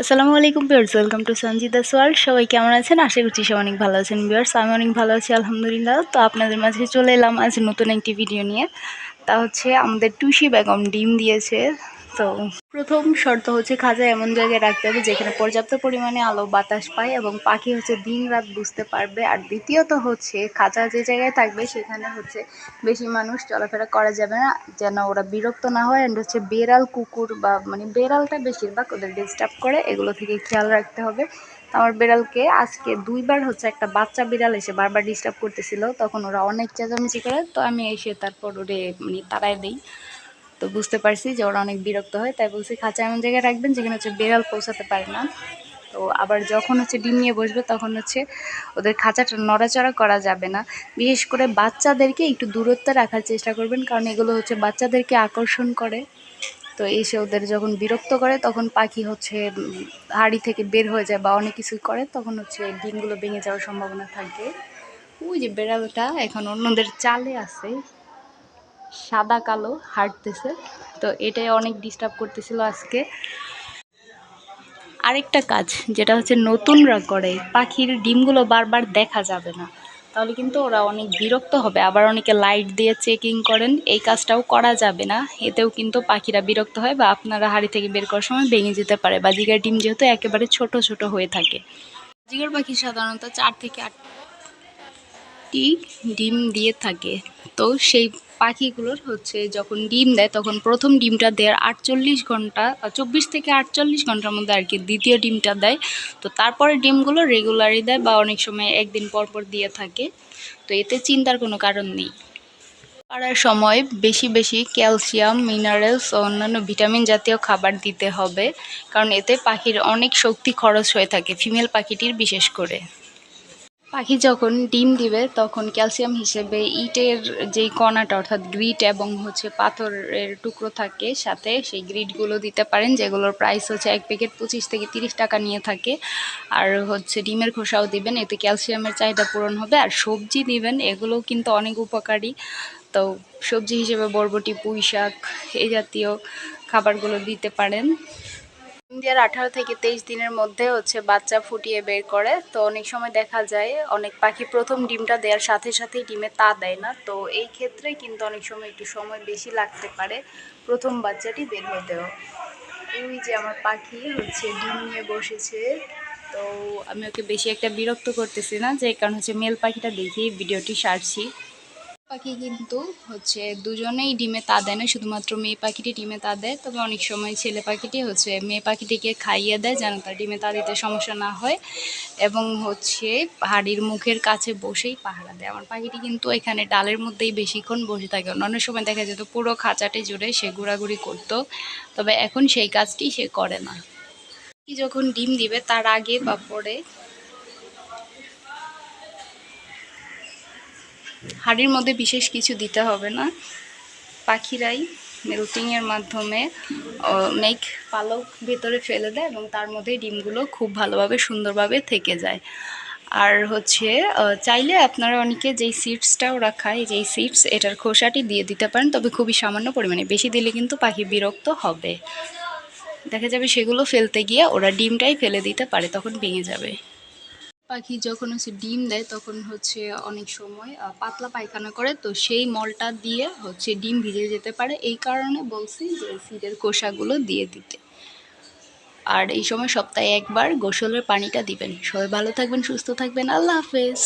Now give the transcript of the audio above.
আসসালামু আলাইকুম viewers welcome to Sanjida's world সবাই কেমন আছেন? আশা করছি সবাই অনেক ভালো আছেন বিয়ার্স আমি অনেক ভালো আছি, আলহামদুলিল্লাহ। তো আপনাদের মাঝে চলে এলাম আজ নতুন একটি ভিডিও নিয়ে। তা হচ্ছে আমাদের টুসি বেগম ডিম দিয়েছে। তো প্রথম শর্ত হচ্ছে খাঁচা এমন জায়গায় রাখতে হবে যেখানে পর্যাপ্ত পরিমাণে আলো, বাতাস পায় এবং পাখি হচ্ছে দিন রাত বুঝতে পারবে। আর দ্বিতীয়ত হচ্ছে খাঁচা যে জায়গায় থাকবে সেখানে হচ্ছে বেশি মানুষ চলাফেরা করা যাবে না, যেন ওরা বিরক্ত না হয়। অ্যান্ড হচ্ছে বেড়াল, কুকুর বা মানে বেড়ালটা বেশিরভাগ ওদের ডিস্টার্ব করে, এগুলো থেকে খেয়াল রাখতে হবে। আমার বিড়ালকে আজকে দুইবার হচ্ছে একটা বাচ্চা বিড়াল এসে বারবার ডিস্টার্ব করতেছিল, তখন ওরা অনেক চেঁচামেচি করে, তো আমি এসে তারপর ওরে মানে তাড়াই দিই। তো বুঝতে পারছি যে ওরা অনেক বিরক্ত হয়, তাই বলছি খাঁচা এমন জায়গায় রাখবেন যেখানে হচ্ছে বেড়াল পৌঁছাতে পারে না। তো আবার যখন হচ্ছে ডিম নিয়ে বসবে তখন হচ্ছে ওদের খাঁচাটা নড়াচড়া করা যাবে না। বিশেষ করে বাচ্চাদেরকে একটু দূরত্বে রাখার চেষ্টা করবেন, কারণ এগুলো হচ্ছে বাচ্চাদেরকে আকর্ষণ করে। তো এসে ওদের যখন বিরক্ত করে তখন পাখি হচ্ছে হাড়ি থেকে বের হয়ে যায় বা অনেক কিছুই করে, তখন হচ্ছে ডিমগুলো ভেঙে যাওয়ার সম্ভাবনা থাকে। ওই যে বেড়ালটা এখন অন্যদের চালে আছে সাদা কালো হাঁটতেছে। তো এটাই অনেক ডিস্টার্ব করতেছিল আজকে। আরেকটা কাজ, যেটা হচ্ছে নতুনরা করে, পাখির ডিমগুলো বারবার দেখা যাবে না। তাহলে কিন্তু ওরা অনেক বিরক্ত হবে। আবার অনেকে লাইট দিয়ে চেকিং করেন, এই কাজটাও করা যাবে না। এতেও কিন্তু পাখিরা বিরক্ত হয় বা আপনারা হাড়ি থেকে বের করার সময় ভেঙে যেতে পারে বা জিগার ডিম যেহেতু একেবারে ছোট ছোট হয়ে থাকে। জিগার পাখি সাধারণত চার থেকে আটটি ডিম দিয়ে থাকে। তো সেই পাখিগুলোর হচ্ছে যখন ডিম দেয়, তখন প্রথম ডিমটা দেয় আটচল্লিশ ঘণ্টা চব্বিশ থেকে আটচল্লিশ ঘণ্টার মধ্যে আর কি দ্বিতীয় ডিমটা দেয়। তো তারপরে ডিমগুলো রেগুলারই দেয় বা অনেক সময় একদিন পর পর দিয়ে থাকে। তো এতে চিন্তার কোনো কারণ নেই। পাড়ার সময় বেশি বেশি ক্যালসিয়াম, মিনারেলস ও অন্যান্য ভিটামিন জাতীয় খাবার দিতে হবে। কারণ এতে পাখির অনেক শক্তি খরচ হয়ে থাকে, ফিমেল পাখিটির বিশেষ করে। পাখি যখন ডিম দিবে, তখন ক্যালসিয়াম হিসেবে ইটের যেই কণাটা, অর্থাৎ গ্রিট এবং হচ্ছে পাথরের টুকরো থাকে সাথে, সেই গ্রিটগুলো দিতে পারেন, যেগুলোর প্রাইস হচ্ছে এক প্যাকেট পঁচিশ থেকে তিরিশ টাকা নিয়ে থাকে। আর হচ্ছে ডিমের খোসাও দিবেন, এতে ক্যালসিয়ামের চাহিদা পূরণ হবে। আর সবজি দিবেন, এগুলোও কিন্তু অনেক উপকারী। তো সবজি হিসেবে বরবটি পুঁই শাক এই জাতীয় খাবারগুলো দিতে পারেন। ইন্ডিয়ার আঠারো থেকে তেইশ দিনের মধ্যে হচ্ছে বাচ্চা ফুটিয়ে বের করে। তো অনেক সময় দেখা যায় অনেক পাখি প্রথম ডিমটা দেওয়ার সাথে সাথেই ডিমে তা দেয় না। তো এই ক্ষেত্রে কিন্তু অনেক সময় একটু সময় বেশি লাগতে পারে প্রথম বাচ্চাটি বের দেওয়া। ওই যে আমার পাখি হচ্ছে ডিম নিয়ে বসেছে। তো আমি ওকে বেশি একটা বিরক্ত করতেছি না, যে কারণ হচ্ছে মেল পাখিটা দেখেই ভিডিওটি সারছি। পাখি কিন্তু হচ্ছে দুজনেই ডিমে তা দেয় না, শুধুমাত্র মেয়ে পাখিটি ডিমে তা দেয়। তবে অনেক সময় ছেলে পাখিটি হচ্ছে মেয়ে পাখিটিকে খাইয়ে দেয় যেন তার ডিমে তা দিতে সমস্যা না হয় এবং হচ্ছে হাড়ির মুখের কাছে বসেই পাহারা দেয়। আমার পাখিটি কিন্তু এখানে ডালের মধ্যেই বেশিক্ষণ বসে থাকে। অন্য সময় দেখা যেত পুরো খাঁচাটি জুড়ে সে ঘোরাঘুরি করতো, তবে এখন সেই কাজটি সে করে না। যখন ডিম দিবে, তার আগে বা পরে হাড়ির মধ্যে বিশেষ কিছু দিতে হবে না। পাখিরাই মেল্টিংয়ের মাধ্যমে মেঘ পালক ভেতরে ফেলে দেয় এবং তার মধ্যে ডিমগুলো খুব ভালোভাবে, সুন্দরভাবে থেকে যায়। আর হচ্ছে চাইলে আপনারা অনেকে যেই সিডসটা ওরা খায় যেই সিডস এটার খোসাটি দিয়ে দিতে পারেন, তবে খুবই সামান্য পরিমাণে। বেশি দিলে কিন্তু পাখি বিরক্ত হবে। দেখা যাবে সেগুলো ফেলতে গিয়ে ওরা ডিমটাই ফেলে দিতে পারে, তখন ভেঙে যাবে। পাখি যখন হচ্ছে ডিম দেয় তখন হচ্ছে অনেক সময় পাতলা পায়খানা করে। তো সেই মলটা দিয়ে হচ্ছে ডিম ভিজে যেতে পারে। এই কারণে বলছি যে সিডের কোষাগুলো দিয়ে দিতে। আর এই সময় সপ্তাহে একবার গোসলের পানিটা দিবেন। সবাই ভালো থাকবেন, সুস্থ থাকবেন। আল্লাহ হাফেজ।